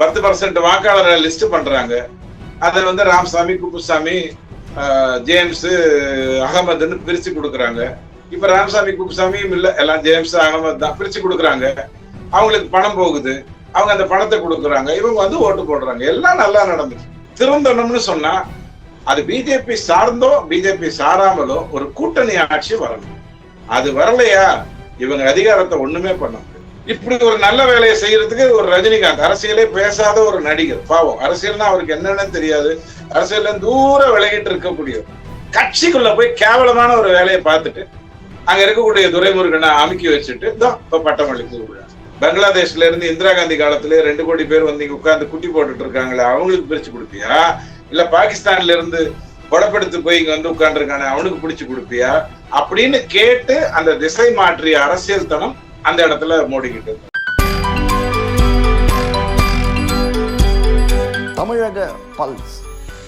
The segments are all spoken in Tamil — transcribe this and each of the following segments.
பத்து பர்சன்ட் வாக்காளரை லிஸ்ட் பண்றாங்க. அதில் வந்து ராமசாமி குப்புசாமி ஜேம்ஸ் அகமதுன்னு பிரிச்சு கொடுக்குறாங்க. இப்ப ராமசாமி குப்புசாமியும் இல்லை. எல்லாம் ஜேம்ஸ் அகமது தான் பிரிச்சு கொடுக்குறாங்க. அவங்களுக்கு பணம் போகுது. அவங்க அந்த பணத்தை கொடுக்குறாங்க. இவங்க வந்து ஓட்டு போடுறாங்க. எல்லாம் நல்லா நடந்துச்சு. திருந்தணும்னு சொன்னா அது பிஜேபி சார்ந்தோ பிஜேபி சாராமலோ ஒரு கூட்டணி ஆட்சி வரணும். அது வரலையா? இவங்க அதிகாரத்தை ஒண்ணுமே பண்ண இப்படி ஒரு நல்ல வேலையை செய்யறதுக்கு ஒரு ரஜினிகாந்த் அரசியலே பேசாத ஒரு நடிகர். பாவம் அரசியல்னா அவருக்கு என்னன்னு தெரியாது. அரசியல்ல தூரம் விலகிட்டு இருக்கக்கூடியவர். கட்சிக்குள்ள போய் கேவலமான ஒரு வேலையை பார்த்துட்டு அங்க இருக்கக்கூடிய துரைமுருகனை அமுக்கி வச்சுட்டு தான் இப்ப பட்டம் விழா பங்களாதேஷ்ல இருந்து இந்திரா காந்தி காலத்துல ரெண்டு கோடி பேர் வந்து இங்க உட்கார்ந்து குட்டி போட்டுட்டு இருக்காங்களே அவங்களுக்கு பிரிச்சு கொடுப்பியா? இல்ல பாகிஸ்தான்ல இருந்து புடப்படுத்து போய் இங்க வந்து உட்கார்ந்துருக்கானே அவனுக்கு பிடிச்சு கொடுப்பியா? அப்படின்னு கேட்டு அந்த திசை மாற்றிய அரசியல் தனம் அந்த இடத்துல மோடிக்கிட்டு இருக்கு. தமிழக பல்ஸ்.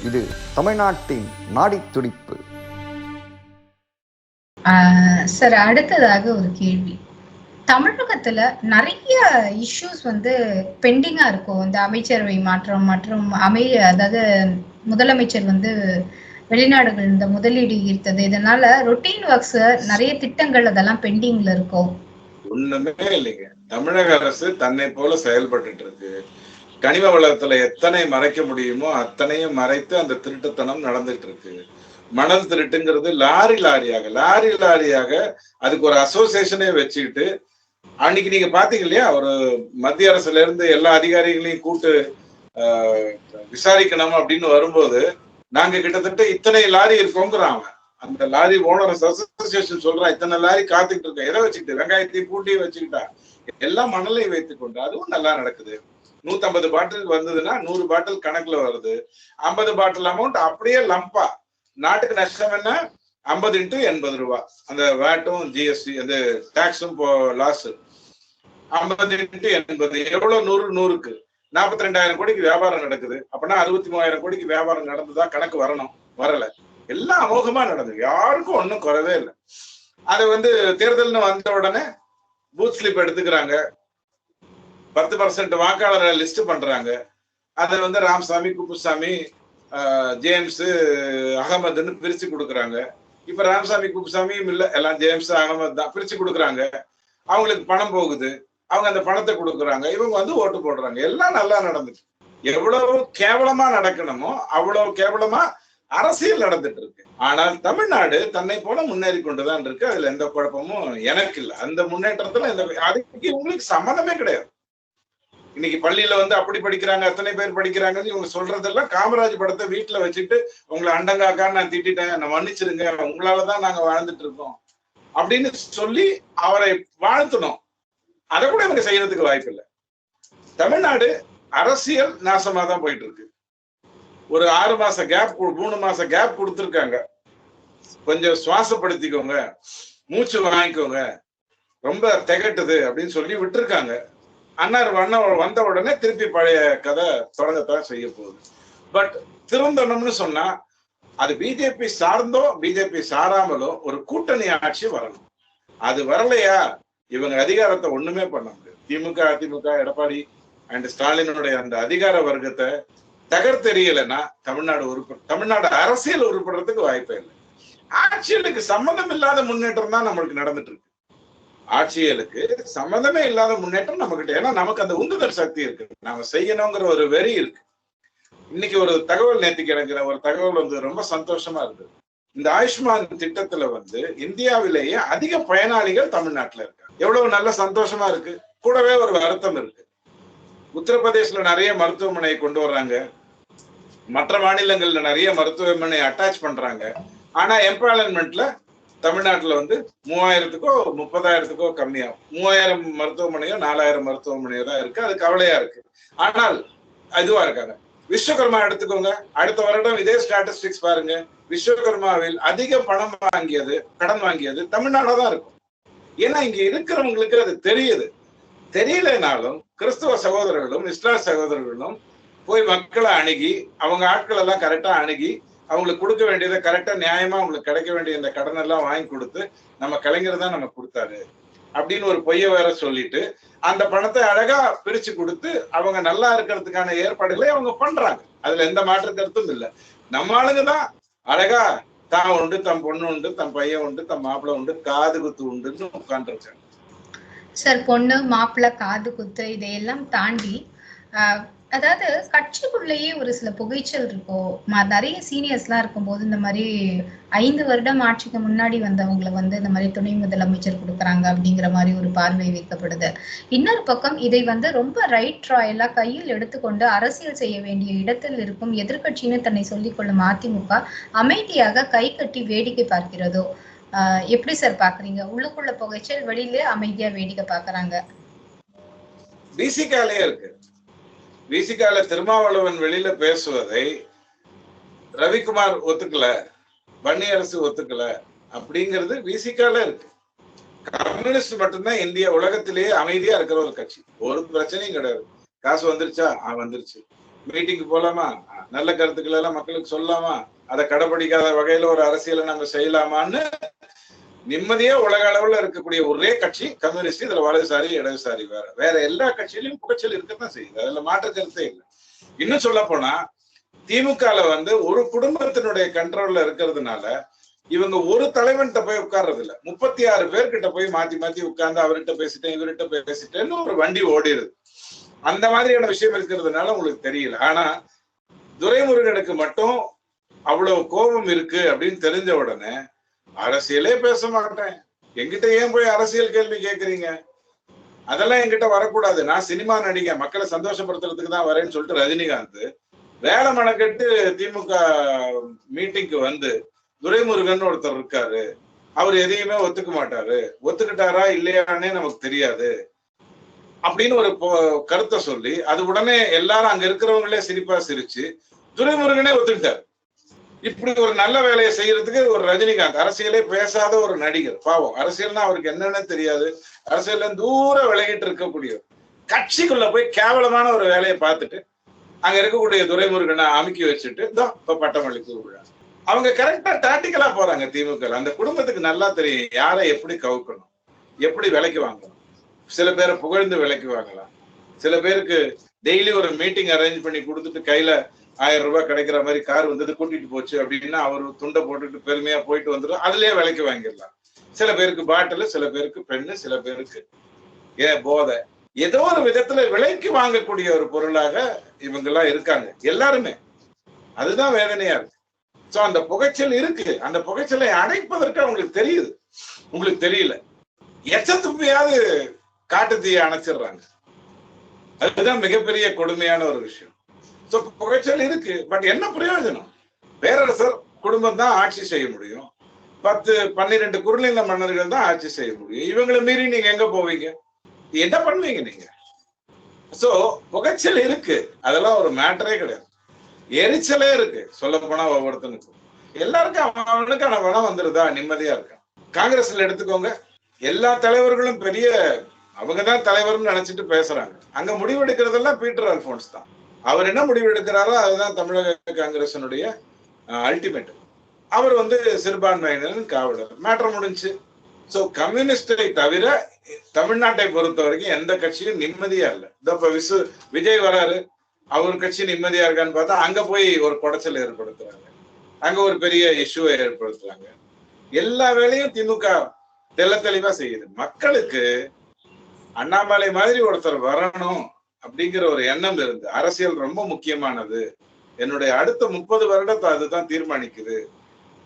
இது தமிழ்நாட்டின் நாடித் துடிப்பு ஆஹ் சார் அடுத்ததாக ஒரு கேள்வி. தமிழகத்துல நிறைய இஷ்யூஸ் வந்து பெண்டிங்கா இருக்கும். இந்த அமைச்சரவை மாற்றம் மற்றும் அமை அதாவது முதலமைச்சர் வந்து வெளிநாடுகள் இந்த முதலீடு ஈர்த்தது. இதனால ரொட்டீன் ஒர்க்ஸ் நிறைய திட்டங்கள் அதெல்லாம் பெண்டிங்ல இருக்கும். ஒண்ணுமே இல்லைங்க. தமிழக அரசு தன்னை போல செயல்பட்டுட்டு இருக்கு. கனிம வளத்துல எத்தனை மறைக்க முடியுமோ அத்தனையும் மறைத்து அந்த திருட்டுத்தனம் நடந்துட்டு இருக்கு. மணல் திருட்டுங்கிறது லாரி லாரியாக லாரி லாரியாக அதுக்கு ஒரு அசோசியேஷனே வச்சுக்கிட்டு அன்னைக்கு நீங்க பாத்தீங்க இல்லையா ஒரு மத்திய அரசுல இருந்து எல்லா அதிகாரிகளையும் கூட்டு ஆஹ், விசாரிக்கணும் அப்படின்னு வரும்போது நாங்க கிட்டத்தட்ட இத்தனை லாரி இருக்கோங்கிறான் அவன். அந்த லாரி ஓனர்ஸ் அசோசியேஷன் சொல்றான் இத்தனை லாரி காத்துக்கிட்டு இருக்கேன் எதை வச்சுக்கிட்டு? வெங்காயத்தையும் பூட்டியும் வச்சுக்கிட்டா? எல்லாம் மணலை வைத்துக் கொண்டு அதுவும் நல்லா நடக்குது. நூத்தம்பது பாட்டில் வந்ததுன்னா நூறு பாட்டில் கணக்குல வருது. ஐம்பது பாட்டில் அமௌண்ட் அப்படியே லம்பா நாட்டுக்கு நஷ்டம் என்ன? ஐம்பது இன்ட்டு எண்பது ரூபா. அந்த வேட்டும் ஜிஎஸ்டி அந்த டாக்ஸும் லாஸ் ஐம்பது இன்ட்டு எண்பது. எவ்வளவு நூறு நூறுக்கு. நாற்பத்தி ரெண்டாயிரம் கோடிக்கு வியாபாரம் நடக்குது. அப்படின்னா அறுபத்தி மூவாயிரம் கோடிக்கு வியாபாரம் நடந்ததா கணக்கு வரணும். வரல. எல்லாம் அமோகமா நடந்தது. யாருக்கும் ஒன்றும் குறவே இல்லை. அது வந்து தேர்தல்னு வந்த உடனே பூத் ஸ்லிப் எடுத்துக்கிறாங்க. பத்து பர்சன்ட் வாக்காளரை லிஸ்ட் பண்றாங்க. அதை வந்து ராமசாமி குப்புசாமி ஆஹ், ஜேம்ஸ் அகமதுன்னு பிரிச்சு கொடுக்குறாங்க. இப்ப ராமசாமி குப்புசாமியும் இல்ல. எல்லாம் ஜேம்ஸ் அகமது தான் பிரிச்சு கொடுக்குறாங்க. அவங்களுக்கு பணம் போகுது. அவங்க அந்த பணத்தை கொடுக்குறாங்க. இவங்க வந்து ஓட்டு போடுறாங்க. எல்லாம் நல்லா நடந்துச்சு. எவ்வளவு கேவலமா நடக்கணுமோ அவ்வளவு கேவலமா அரசியல் நடந்துட்டு இருக்கு ஆனால் தமிழ்நாடு தன்னை போல முன்னேறி கொண்டுதான் இருக்கு. அதுல எந்த குழப்பமும் எனக்கு இல்லை. அந்த முன்னேற்றத்துல இந்த அதுக்கு உங்களுக்கு சம்மந்தமே கிடையாது. இன்னைக்கு பள்ளியில வந்து அப்படி படிக்கிறாங்க அத்தனை பேர் படிக்கிறாங்கன்னு இவங்க சொல்றதெல்லாம் காமராஜ் படத்தை வீட்டுல வச்சுட்டு உங்களை அண்டங்காக்கான்னு நான் திட்டிட்டேன். நான் மன்னிச்சிருங்க. உங்களாலதான் நாங்க வாழ்ந்துட்டு இருக்கோம். அப்படின்னு சொல்லி அவரை வாழ்த்தணும். அதை கூட இவங்க செய்யறதுக்கு வாய்ப்பு இல்லை தமிழ்நாடு அரசியல் நாசமா தான் போயிட்டு இருக்கு. ஒரு ஆறு மாச கேப் மூணு மாச கேப் கொடுத்துருக்காங்க. கொஞ்சம் சுவாசப்படுத்திக்கோங்க. மூச்சு வாங்கிக்கோங்க. ரொம்ப திகட்டுது அப்படின்னு சொல்லி விட்டுருக்காங்க. அண்ணார் வண்ண வந்த உடனே திருப்பி பழைய கதை தொடங்கத்தான் செய்ய போகுது. பட் திருந்தணும்னு சொன்னா அது பிஜேபி சார்ந்தோ பிஜேபி சாராமலோ ஒரு கூட்டணி ஆட்சி வரணும். அது வரலையா? இவங்க அதிகாரத்தை ஒண்ணுமே பண்ண முடியாது. திமுக அதிமுக எடப்பாடி அண்ட் ஸ்டாலினுடைய அந்த அதிகார வர்க்கத்தை தகர்த்தெறியலைன்னா தமிழ்நாடு உருப்ப தமிழ்நாடு அரசியல் உருப்படுறதுக்கு வாய்ப்பே இல்லை. ஆட்சியலுக்கு சம்மந்தம் இல்லாத முன்னேற்றம் தான் நம்மளுக்கு நடந்துட்டு இருக்கு ஆட்சியலுக்கு சம்மந்தமே இல்லாத முன்னேற்றம் நமக்கிட்ட ஏன்னா நமக்கு அந்த உந்துதல் சக்தி இருக்கு. நாம செய்யணுங்கிற ஒரு வெறி இருக்கு. இன்னைக்கு ஒரு தகவல் நேற்று கிடைக்கிற ஒரு தகவல் வந்து ரொம்ப சந்தோஷமா இருக்கு. இந்த ஆயுஷ்மான் திட்டத்துல வந்து இந்தியாவிலேயே அதிக பயனாளிகள் தமிழ்நாட்டுல இருக்காங்க. எவ்வளவு நல்ல சந்தோஷமா இருக்கு. கூடவே ஒரு வருத்தம் இருக்கு. உத்தரப்பிரதேசல நிறைய மருத்துவமனையை கொண்டு வர்றாங்க. மற்ற மாநிலங்கள்ல நிறைய மருத்துவமனை அட்டாச் பண்றாங்க. ஆனா எம்பாலன்மெண்ட்ல தமிழ்நாட்டுல வந்து மூவாயிரத்துக்கோ முப்பதாயிரத்துக்கோ கம்மியாகும். மூவாயிரம் மருத்துவமனையோ நாலாயிரம் மருத்துவமனையோ தான் இருக்கு. அது கவலையா இருக்கு. ஆனால் இதுவா இருக்காங்க. விஸ்வகர்மா எடுத்துக்கோங்க. அடுத்த வருடம் இதே ஸ்டாட்டிஸ்டிக்ஸ் பாருங்க. விஸ்வகர்மாவில் அதிக பணம் வாங்கியது கடன் வாங்கியது தமிழ்நாடா தான் இருக்கும். ஏன்னா இங்க இருக்கிறவங்களுக்கு அது தெரியுது. தெரியலனாலும் கிறிஸ்துவ சகோதரர்களும் இஸ்லாம் சகோதரர்களும் போய் மக்களை அணுகி அவங்க ஆட்கள் எல்லாம் கரெக்டா அணுகி அவங்களுக்கு கொடுக்க வேண்டியதை கரெக்டா நியாயமா அவங்களுக்கு கிடைக்க வேண்டிய இந்த கடன் எல்லாம் வாங்கி கொடுத்து நம்ம கலைஞர் தான் நமக்கு கொடுத்தாரு. அப்படின்னு ஒரு பொய்ய வேற சொல்லிட்டு அந்த பணத்தை அழகா பிரிச்சு கொடுத்து அவங்க நல்லா இருக்கிறதுக்கான ஏற்பாடுகளை அவங்க பண்றாங்க. அதுல எந்த மாற்று கருத்தும் இல்ல. நம்ம ஆளுங்க தான் அழகா தான் உண்டு தம் பொண்ணு உண்டு தம் பையன் உண்டு தம் மாப்பிள்ள உண்டு காது குத்து உண்டுன்னு உட்காந்துருச்சாங்க சார் பொண்ணு மாப்பிள்ள காது குத்து இதையெல்லாம் தாண்டி ஆஹ், அதாவது கட்சிக்குள்ளேயே ஒரு சில புகைச்சல் இருக்கும் நிறைய சீனியர்ஸ் எல்லாம் இருக்கும்போது இந்த மாதிரி ஐந்து வருடம் ஆட்சிக்கு முன்னாடி வந்தவங்களை வந்து இந்த மாதிரி துணை முதலமைச்சர் கொடுக்குறாங்க அப்படிங்கிற மாதிரி ஒரு பார்வை வைக்கப்படுது. இன்னொரு பக்கம் இதை வந்து ரொம்ப ரைட் ராயலா கையில் எடுத்துக்கொண்டு அரசியல் செய்ய வேண்டிய இடத்தில் இருக்கும் எதிர்க்கட்சின்னு தன்னை சொல்லிக் கொள்ளும் அதிமுக அமைதியாக கை கட்டி வேடிக்கை பார்க்கிறதோ ஆஹ் எப்படி சார் பாக்குறீங்க உள்ளுக்குள்ள புகைச்சல் வெளியில அமைதியா வேடிக்கை பாக்குறாங்க இருக்கு. விசிகால திருமாவளவன் வெளியில பேசுவதை ரவிக்குமார் ஒத்துக்கல வன்னியரசு ஒத்துக்கல அப்படிங்கிறது விசிகால இருக்கு. கம்யூனிஸ்ட் மட்டும்தான் இந்திய உலகத்திலேயே அமைதியா இருக்கிற ஒரு கட்சி. ஒரு பிரச்சனையும் கிடையாது. காசு வந்துருச்சா? ஆ வந்துருச்சு. மீட்டிங்க்கு போலாமா? நல்ல கருத்துக்கள் எல்லாம் மக்களுக்கு சொல்லலாமா? அதை கடைபிடிக்காத வகையில ஒரு அரசியலை நம்ம செய்யலாமான்னு நிம்மதியா உலக அளவுல இருக்கக்கூடிய ஒரே கட்சி கம்யூனிஸ்ட் இதுல வலதுசாரி இடதுசாரி வேற. வேற எல்லா கட்சியிலும் புகைச்சல் இருக்கத்தான் செய்யுது. அதுல மாற்ற கருத்தே இல்லை. இன்னும் சொல்ல போனா திமுகல வந்து ஒரு குடும்பத்தினுடைய கண்ட்ரோல்ல இருக்கிறதுனால இவங்க ஒரு தலைவன்கிட்ட போய் உட்கார்றது இல்ல முப்பத்தி ஆறு பேர்கிட்ட போய் மாத்தி மாத்தி உட்கார்ந்து அவர்கிட்ட பேசிட்டேன் இவர்கிட்ட போய் பேசிட்டேன்னு ஒரு வண்டி ஓடிடுது அந்த மாதிரியான விஷயம் இருக்கிறதுனால உங்களுக்கு தெரியல. ஆனா துரைமுருகனுக்கு மட்டும் அவ்வளவு கோபம் இருக்கு அப்படின்னு தெரிஞ்ச உடனே அரசியலே பேச மாட்டேன். என்கிட்ட ஏன் போய் அரசியல் கேள்வி கேக்குறீங்க? அதெல்லாம் என்கிட்ட வரக்கூடாது. நான் சினிமா நடிகன். மக்களை சந்தோஷப்படுத்துறதுக்கு தான் வரேன்னு சொல்லிட்டு ரஜினிகாந்த் வேலை மனக்கெட்டு திமுக மீட்டிங்க்கு வந்து துரைமுருகன் ஒருத்தர் இருக்காரு. அவர் எதையுமே ஒத்துக்க மாட்டாரு. ஒத்துக்கிட்டாரா இல்லையானே நமக்கு தெரியாது. அப்படின்னு ஒரு கருத்தை சொல்லி அது உடனே எல்லாரும் அங்க இருக்கிறவங்களே சிரிப்பா சிரிச்சு துரைமுருகனே ஒத்துக்கிட்டாரு. இப்படி ஒரு நல்ல வேலையை செய்யறதுக்கு ஒரு ரஜினிகாந்த். அரசியலே பேசாத ஒரு நடிகர். பாவம். அரசியல்னா அவருக்கு என்னன்னு தெரியாது. அரசியல்ல தூரம் விலகிட்டு இருக்கக்கூடியவர். கட்சிக்குள்ள போய் கேவலமான ஒரு வேலையை பார்த்துட்டு அங்க இருக்கக்கூடிய துரைமுருகனை அமுக்கி வச்சுட்டு தான் இப்ப பட்டமளிப்பு விழா. அவங்க கரெக்டா டாக்டிக்கலா போறாங்க திமுக அந்த குடும்பத்துக்கு நல்லா தெரியும் யாரை எப்படி கவுக்கணும் எப்படி விலைக்கு வாங்கணும். சில பேரை புகழ்ந்து விலைக்கு வாங்கலாம். சில பேருக்கு டெய்லி ஒரு மீட்டிங் அரேஞ்ச் பண்ணி கொடுத்துட்டு கையில ஆயிரம் ரூபாய் கிடைக்கிற மாதிரி கார் வந்தது கூட்டிட்டு போச்சு அப்படின்னா அவர் துண்டை போட்டுட்டு பெருமையா போயிட்டு வந்துடும் அதுலயே விலைக்கு வாங்கிடலாம். சில பேருக்கு பாட்டில் சில பேருக்கு பெண்ணு சில பேருக்கு ஏ போதை? ஏதோ ஒரு விதத்துல விலைக்கு வாங்கக்கூடிய ஒரு பொருளாக இவங்க எல்லாம் இருக்காங்க. எல்லாருமே. அதுதான் வேதனையா இருக்கு. சோ அந்த புகைச்சல் இருக்கு. அந்த புகைச்சலை அடைப்பதற்கு அவங்களுக்கு தெரியுது. உங்களுக்கு தெரியல. எச்சத்துப்பையாவது காட்டு தீயை அணைச்சிடுறாங்க. அதுதான் மிகப்பெரிய கொடுமையான ஒரு விஷயம். புகைச்சல் இருக்கு. பட் என்ன பிரயோஜனம்? பேரரசர் குடும்பம் தான் ஆட்சி செய்ய முடியும். பத்து பன்னிரெண்டு குறுநில மன்னர்கள் தான் ஆட்சி செய்ய முடியும். இவங்களை மீறி நீங்க எங்க போவீங்க? என்ன பண்ணுவீங்க நீங்க? சோ புகைச்சல் இருக்கு. அதெல்லாம் ஒரு மேட்டரே கிடையாது. எரிச்சலே இருக்கு. சொல்ல போனா ஒவ்வொருத்தனுக்கும். எல்லாருக்கும் அவனுக்கான பணம் வந்துருதா? நிம்மதியா இருக்கான் காங்கிரஸ்ல எடுத்துக்கோங்க. எல்லா தலைவர்களும் பெரிய அவங்க தான் தலைவர்னு நினைச்சிட்டு பேசுறாங்க. அங்க முடிவெடுக்கிறதெல்லாம் பீட்டர் அல்போன்ஸ் தான். அவர் என்ன முடிவு எடுக்கிறாரோ அதுதான் தமிழக காங்கிரசனுடைய அல்டிமேட் அவர் வந்து சிறுபான்மையினரின் காவலர். மேட்டர் முடிஞ்சு. சோ கம்யூனிஸ்டை தவிர தமிழ்நாட்டை பொறுத்த வரைக்கும் எந்த கட்சியும் நிம்மதியா இல்ல. இந்த இப்ப விசு விஜய் வராரு. அவர் கட்சி நிம்மதியா இருக்கான்னு பார்த்தா அங்க போய் ஒரு குடைச்சல் ஏற்படுத்துறாங்க. அங்க ஒரு பெரிய இஷ்யூவை ஏற்படுத்துறாங்க. எல்லா வேலையும் திமுக தெள்ள தெளிவா செய்யுது. மக்களுக்கு அண்ணாமலை மாதிரி ஒருத்தர் வரணும். அப்படிங்கிற ஒரு எண்ணம் இருந்து அரசியல் ரொம்ப முக்கியமானது. என்னுடைய அடுத்த முப்பது வருடத்தை அதுதான் தீர்மானிக்குது.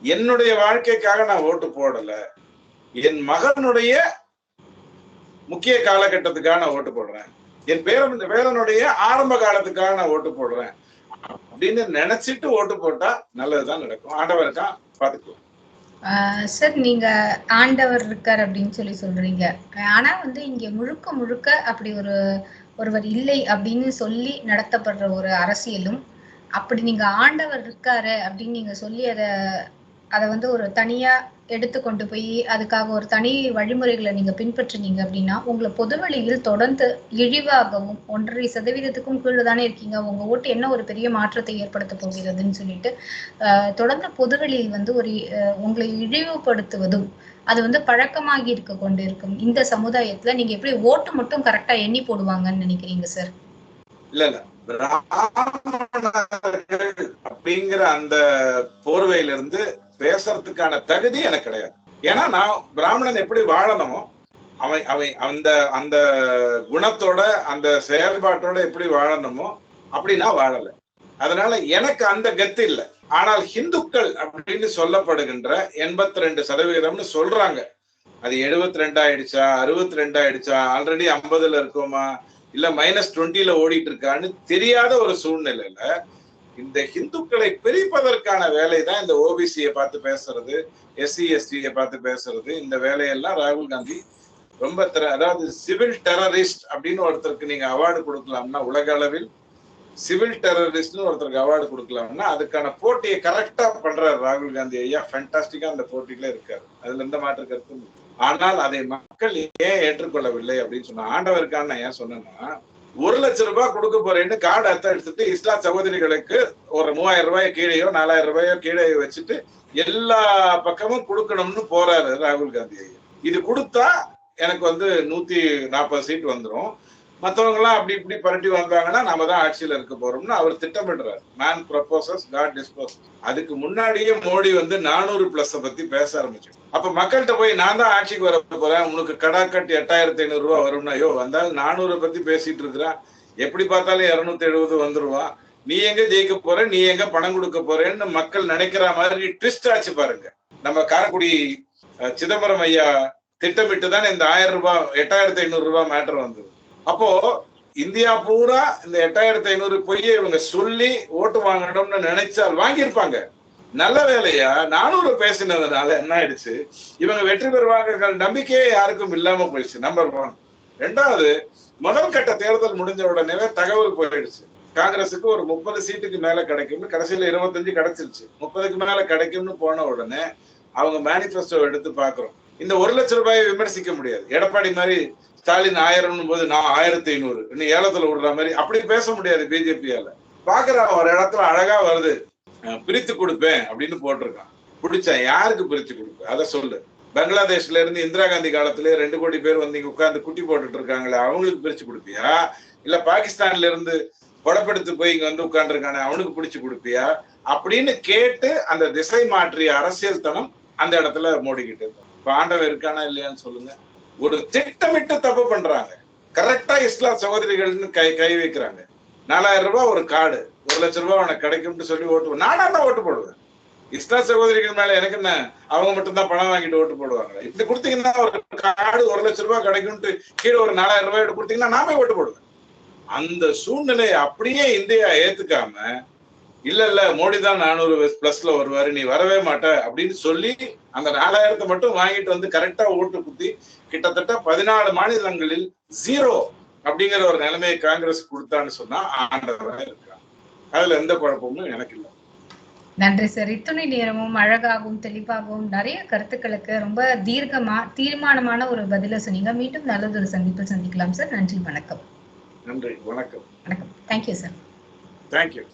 என்னுடைய வாழ்க்கைக்காக நான் ஓட்டு போடல. என் மகனுடைய முக்கிய காலகட்டத்துக்காக நான் ஓட்டு போடுறேன். என் பேரன் பேரனுடைய ஆரம்ப காலத்துக்காக நான் ஓட்டு போடுறேன். அப்படின்னு நினைச்சிட்டு ஓட்டு போட்டா நல்லதுதான் நடக்கும். ஆண்டவருக்கா பாத்துக்குவோம் ஆஹ் சார் நீங்க ஆண்டவர் இருக்கார் அப்படின்னு சொல்லி சொல்றீங்க. ஆனா வந்து இங்க முழுக்க முழுக்க அப்படி ஒரு ஒருவர் இல்லை அப்படின்னு சொல்லி நடத்தப்படுற ஒரு அரசியலும் அப்படி நீங்க ஆண்டவர் இருக்காரு அப்படின்னு நீங்க சொல்லி அதை அதை வந்து ஒரு தனியா எடுத்து கொண்டு போய் அதுக்காக ஒரு தனி வழிமுறைகளை நீங்க பின்பற்றினீங்க அப்படின்னா உங்களை பொதுவெளியில் தொடர்ந்து இழிவாகவும் ஒன்றரை சதவீதத்துக்கும் கீழே தானே இருக்கீங்க. உங்க ஓட்டு என்ன ஒரு பெரிய மாற்றத்தை ஏற்படுத்த போகிறதுன்னு சொல்லிட்டு ஆஹ் தொடர்ந்து பொதுவெளியில் வந்து ஒரு அஹ் உங்களை இழிவுபடுத்துவதும் அது வந்து பழக்கமாகி இருக்க கொண்டு இருக்கும் இந்த சமுதாயத்துல நீங்க எப்படி ஓட்டு மட்டும் கரெக்டா எண்ணி போடுவாங்கன்னு நினைக்கிறீங்க சார்? இல்ல இல்ல. பிராமணர்கள் அப்படிங்கிற அந்த போர்வையில இருந்து பேசுறதுக்கான தகுதி எனக்கு கிடையாது. ஏன்னா நான் பிராமணன் எப்படி வாழணுமோ அவன் அவன் அந்த அந்த குணத்தோட அந்த செயல்பாட்டோட எப்படி வாழணுமோ அப்படி நான் வாழலை. அதனால எனக்கு அந்த கத்து இல்லை. ஆனால் ஹிந்துக்கள் அப்படின்னு சொல்லப்படுகின்ற எண்பத்தி ரெண்டு சதவீதம்னு சொல்றாங்க. அது எழுபத்தி ரெண்டு ஆயிடுச்சா அறுபத்தி ரெண்டு ஆயிடுச்சா ஆல்ரெடி ஐம்பதுல இருக்கோமா இல்ல மைனஸ் டுவெண்ட்டில ஓடிட்டு இருக்கான்னு தெரியாத ஒரு சூழ்நிலையில இந்த இந்துக்களை பிரிப்பதற்கான வேலை தான் இந்த ஓபிசியை பார்த்து பேசுறது எஸ்சி எஸ்டியை பார்த்து பேசுறது. இந்த வேலையெல்லாம் ராகுல் காந்தி ரொம்ப திற- அதாவது சிவில் டெரரிஸ்ட் அப்படின்னு ஒருத்தருக்கு நீங்க அவார்டு கொடுக்கலாம்னா உலக அளவில் சிவில் டெரரிஸ்ட்னு ஒருத்தருக்கு அவார்டு கொடுக்கலாம்னா அதுக்கான போட்டியை கரெக்டா பண்றாரு ராகுல் காந்தி ஐயா. ஃபேண்டாஸ்டிக்கா அந்த போட்டியில இருக்காரு. அதுல எந்த மாற்று கருத்தும் ஆனால் அதை மக்கள் ஏன் ஏற்றுக்கொள்ளவில்லை அப்படின்னு சொன்னா ஆண்டவருக்கான நான் ஏன் சொன்னேன்னா ஒரு லட்சம் ரூபாய் கொடுக்க போறேன்னு கார்டு அத்தை எடுத்துட்டு இஸ்லாம் சகோதரிகளுக்கு ஒரு மூவாயிரம் ரூபாய் கீழேயோ நாலாயிரம் ரூபாயோ கீழே வச்சுட்டு எல்லா பக்கமும் கொடுக்கணும்னு போறாரு ராகுல் காந்தி ஐயா. இது கொடுத்தா எனக்கு வந்து நூத்தி நாற்பது சீட் வந்துடும் மற்றவங்களாம் அப்படி இப்படி பரட்டி வந்தாங்கன்னா நாம தான் ஆட்சியில இருக்க போறோம்னு அவர் திட்டமிடுறாரு. மேன் ப்ரப்போசஸ் காட் டிஸ்போஸ் அதுக்கு முன்னாடியே மோடி வந்து நானூறு பிளஸ் பத்தி பேச ஆரம்பிச்சு அப்ப மக்கள்கிட்ட போய் நான் தான் ஆட்சிக்கு வர போறேன். உனக்கு கடா கட்டு எட்டாயிரத்தி ஐநூறு ரூபா வரும்னா ஐயோ வந்தாலும் நானூறு பத்தி பேசிட்டு இருக்கிறான் எப்படி பார்த்தாலும் இருநூத்தி எழுபது வந்துருவான் நீ எங்க ஜெயிக்க போற நீ எங்க பணம் கொடுக்க போறேன்னு மக்கள் நினைக்கிற மாதிரி ட்விஸ்ட் ஆச்சு பாருங்க. நம்ம காரைக்குடி சிதம்பரம் ஐயா திட்டமிட்டு தான் இந்த ஆயிரம் ரூபாய் எட்டாயிரத்தி ஐநூறு ரூபாய் மேட்டர் வந்தது. அப்போ இந்தியா பூரா இந்த எட்டாயிரத்தி ஐநூறு பொய்யை இவங்க சொல்லி ஓட்டு வாங்கணும்னு நினைச்சால் வாங்கியிருப்பாங்க. நல்ல வேலையா? நானூறு பேசினதுனால என்ன ஆயிடுச்சு? இவங்க வெற்றி பெறுவாங்க நம்பிக்கையே யாருக்கும் இல்லாம போயிடுச்சு நம்பர் ஒன் ரெண்டாவது முதல் கட்ட தேர்தல் முடிஞ்ச உடனே தகவல் போயிடுச்சு. காங்கிரஸுக்கு ஒரு முப்பது சீட்டுக்கு மேல கிடைக்கும்னு கடைசியில இருபத்தஞ்சு கிடைச்சிருச்சு. முப்பதுக்கு மேல கிடைக்கும்னு போன உடனே அவங்க மேனிபெஸ்டோ எடுத்து பாக்குறோம். இந்த ஒரு லட்சம் ரூபாயை விமர்சிக்க முடியாது. எடப்பாடி மாதிரி ஸ்டாலின் ஆயிரம்னு போது நான் ஆயிரத்தி ஐநூறு இன்னும் ஏலத்துல விடுற மாதிரி அப்படி பேச முடியாது பிஜேபியால. பாக்குற ஒரு இடத்துல அழகா வருது. பிரித்து கொடுப்பேன் அப்படின்னு போட்டிருக்கான். பிடிச்சா யாருக்கு பிரித்து கொடுப்பேன் அதை சொல்லு. பங்களாதேஷ்ல இருந்து இந்திரா காந்தி காலத்திலே ரெண்டு கோடி பேர் வந்து இங்க உட்காந்து குட்டி போட்டுட்டு இருக்காங்களே அவங்களுக்கு பிரிச்சு கொடுப்பியா? இல்ல பாகிஸ்தான்ல இருந்து புடப்பெடுத்து போய் இங்க வந்து உட்காந்துருக்கானே அவனுக்கு பிடிச்சு கொடுப்பியா? அப்படின்னு கேட்டு அந்த திசை மாற்றிய அரசியல் தனம் அந்த இடத்துல மோடிக்கிட்டு இருக்கும் இப்ப ஆண்டவன் இருக்கானா இல்லையான்னு சொல்லுங்க. ஒரு திட்டமிட்டு தப்பு பண்றாங்க. கரெக்டா இஸ்லாம் சகோதரிகள்னு கை கை வைக்கிறாங்க. நாலாயிரம் ரூபாய் ஒரு கார்டு. ஒரு லட்சம் ரூபாய் உனக்கு கிடைக்கும்னு சொல்லி ஓட்டு நானா தான் ஓட்டு போடுவேன். இஷ்டா சகோதரிகள் மேல எனக்கு என்ன? அவங்க மட்டும் தான் பணம் வாங்கிட்டு ஓட்டு போடுவாங்க இப்படி கொடுத்தீங்கன்னா ஒரு கார்டு ஒரு லட்சம் ரூபாய் கிடைக்கும்ட்டு கீழே ஒரு நாலாயிரம் ரூபாய் கொடுத்தீங்கன்னா நாமே ஓட்டு போடுவேன். அந்த சூழ்நிலையை அப்படியே இந்தியா ஏத்துக்காம இல்ல இல்ல மோடி தான் நானூறு பிளஸ்ல வருவாரு நீ வரவே மாட்ட அப்படின்னு சொல்லி அந்த நாலாயிரத்தை மட்டும் வாங்கிட்டு வந்து கரெக்டா ஓட்டு குத்தி கிட்டத்தட்ட பதினாலு மாநிலங்களில் ஜீரோ அப்படிங்கிற ஒரு நிலைமையை காங்கிரஸ் கொடுத்தான்னு சொன்னா ஆண்டவராக இருக்கு? அதுல எந்த குழப்பமும் எனக்கு இல்லை. நன்றி சார். இத்துணை நேரமும் அழகாகவும் தெளிவாகவும் நிறைய கருத்துக்களுக்கு ரொம்ப தீர்க்கமா தீர்மானமான ஒரு பதில சொன்னீங்க. மீண்டும் நல்லதொரு சந்திப்பில் சந்திக்கலாம் சார். நன்றி வணக்கம். நன்றி வணக்கம். வணக்கம். Thank you sir thank you